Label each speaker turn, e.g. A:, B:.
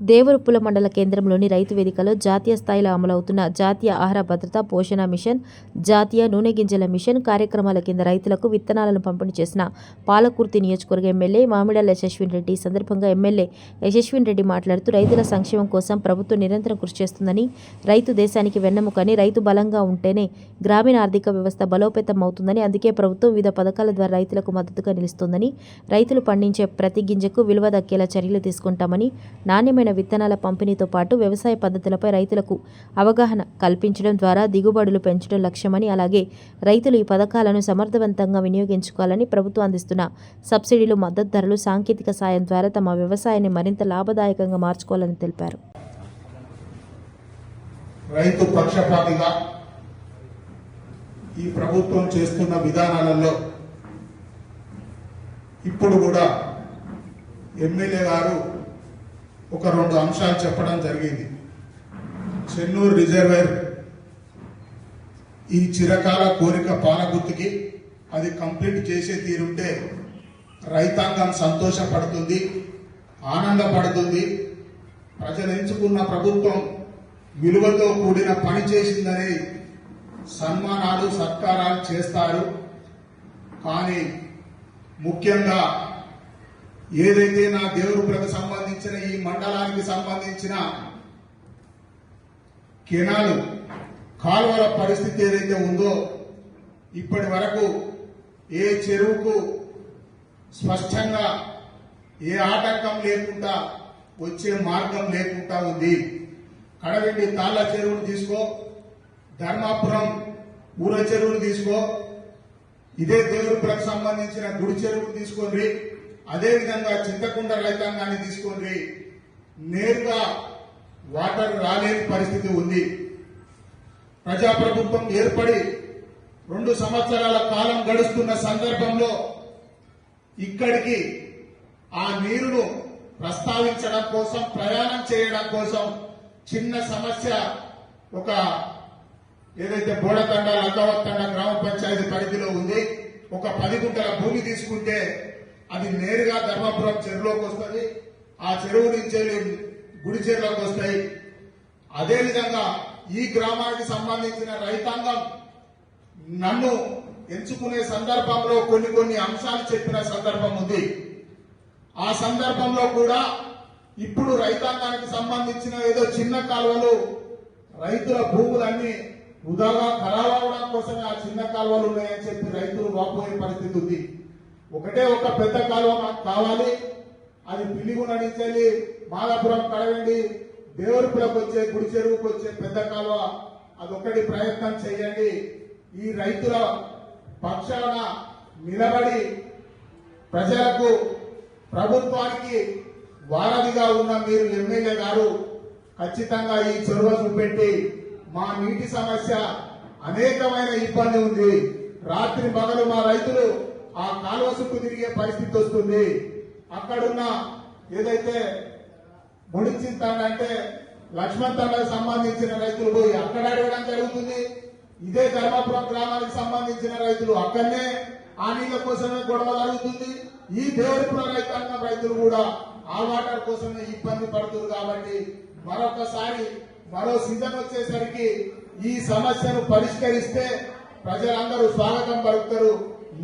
A: దేవరుప్పుల మండల కేంద్రంలోని రైతు వేదికలో జాతీయ స్థాయిలో అమలవుతున్న జాతీయ ఆహార భద్రత పోషణ మిషన్ జాతీయ నూనె గింజల మిషన్ కార్యక్రమాల కింద రైతులకు విత్తనాలను పంపిణీ చేసిన పాలకుర్తి నియోజకవర్గ ఎమ్మెల్యే మామిడాల యశస్విన్ రెడ్డి ఈ సందర్భంగా ఎమ్మెల్యే యశస్విన్ రెడ్డి మాట్లాడుతూ రైతుల సంక్షేమం కోసం ప్రభుత్వం నిరంతరం కృషి చేస్తుందని రైతు దేశానికి వెన్నెముకని రైతు బలంగా ఉంటేనే గ్రామీణ ఆర్థిక వ్యవస్థ బలోపేతం అవుతుందని అందుకే ప్రభుత్వం వివిధ పథకాల ద్వారా రైతులకు మద్దతుగా నిలుస్తోందని రైతులు పండించే ప్రతి గింజకు విలువ దక్కేలా చర్యలు తీసుకుంటామని నాణ్యమైన విత్తనాల పంపిణీతో పాటు వ్యవసాయ పద్ధతులపై రైతులకు అవగాహన కల్పించడం ద్వారా దిగుబడులు పెంచడం లక్ష్యమని అలాగే రైతులు ఈ పథకాలను సమర్థవంతంగా వినియోగించుకోవాలని ప్రభుత్వం అందిస్తున్న సబ్సిడీలు మద్దతు ధరలు సాంకేతిక సాయం ద్వారా తమ వ్యవసాయాన్ని మరింత లాభదాయకంగా మార్చుకోవాలని తెలిపారు.
B: రైతు పక్షపాతిగా ఈ ప్రభుత్వం చేస్తున్న విధానాలలో ఇప్పుడు కూడా ఎమ్మెల్యే గారు ఒక రెండు అంశాలు చెప్పడం జరిగింది. చెన్నూరు రిజర్వేర్ ఈ చిరకాల కోరిక పాలగుర్తుకి అది కంప్లీట్ చేసే తీరుంటే రైతాంగం సంతోషపడుతుంది ఆనందపడుతుంది. ప్రజలు ఎంచుకున్న ప్రభుత్వం విలువతో కూడిన పని చేసిందని సన్మానాలు సత్కారాలు చేస్తారు. కానీ ముఖ్యంగా ఏదైతే నా దేవుడికి సంబంధించిన ఈ మండలానికి సంబంధించిన కెనాలు కాలువల పరిస్థితి ఏదైతే ఉందో ఇప్పటి వరకు ఏ చెరువుకు స్పష్టంగా ఏ ఆటంకం లేకుండా వచ్చే మార్గం లేకుండా ఉంది. కడవెండి తాళ్ళ చెరువును తీసుకో ధర్మాపురం ఊర చెరువును తీసుకో ఇదే దేవుడికి సంబంధించిన గుడి చెరువును తీసుకోండి. అదేవిధంగా చింతకుండ రైతాంగాన్ని తీసుకోండి నేరుగా వాటర్ రాలేని పరిస్థితి ఉంది. ప్రజాప్రభుత్వం ఏర్పడి రెండు సంవత్సరాల కాలం గడుస్తున్న సందర్భంలో ఇక్కడికి ఆ నీరును ప్రస్తావించడం కోసం ప్రయాణం చేయడం కోసం చిన్న సమస్య ఒక ఏదైతే బోడతండ లంగవత్తండ గ్రామ పంచాయతీ పరిధిలో ఉంది. ఒక పది గుంటల భూమి తీసుకుంటే అది నేరుగా ధర్మపురం చెరువులోకి వస్తుంది ఆ చెరువు నుంచి గుడి చెరువులోకి వస్తాయి. అదేవిధంగా ఈ గ్రామానికి సంబంధించిన రైతాంగం నన్ను ఎంచుకునే సందర్భంలో కొన్ని కొన్ని అంశాలు చెప్పిన సందర్భం ఉంది. ఆ సందర్భంలో కూడా ఇప్పుడు రైతాంగానికి సంబంధించిన ఏదో చిన్న కాలువలు రైతుల భూములన్నీ వృధాగా ఖరాబ్ అవడం కోసమే ఆ చిన్న కాలువలు ఉన్నాయని చెప్పి రైతులు వాపోయే పరిస్థితి ఉంది. ఒకటే ఒక పెద్ద కాలువ మాకు కావాలి. అది పిల్లిగున నుంచి మాదాపురం కడవండి. దేవుడిపులకు వచ్చే గుడి చెరువుకు వచ్చే పెద్ద కాలువ అదొక్కటి ప్రయత్నం చేయండి. ఈ రైతుల పక్షాన నిలబడి ప్రజలకు ప్రభుత్వానికి వారధిగా ఉన్న మీరు ఎమ్మెల్యే గారు ఖచ్చితంగా ఈ చొరవ చూపెట్టి మా నీటి సమస్య అనేకమైన ఇబ్బంది ఉంది. రాత్రి పగలు మా రైతులు ఆ కాలువ చుట్టూ తిరిగే పరిస్థితి వస్తుంది. అక్కడున్న ఏదైతే ముడిచింతాడు అంటే లక్ష్మణ్ తండకు సంబంధించిన రైతులు పోయి అక్కడ అడగడం జరుగుతుంది. ఇదే ధర్మాపురం గ్రామానికి సంబంధించిన రైతులు అక్కడనే ఆ నీళ్ళ కోసమే గొడవ జరుగుతుంది. ఈ దేవుడిపురం రైతాంగం రైతులు కూడా ఆ వాటర్ కోసమే ఇబ్బంది పడుతుంది కాబట్టి మరొకసారి మరో సీజన్ వచ్చేసరికి ఈ సమస్యను పరిష్కరిస్తే ప్రజలందరూ స్వాగతం పలుకుతారు.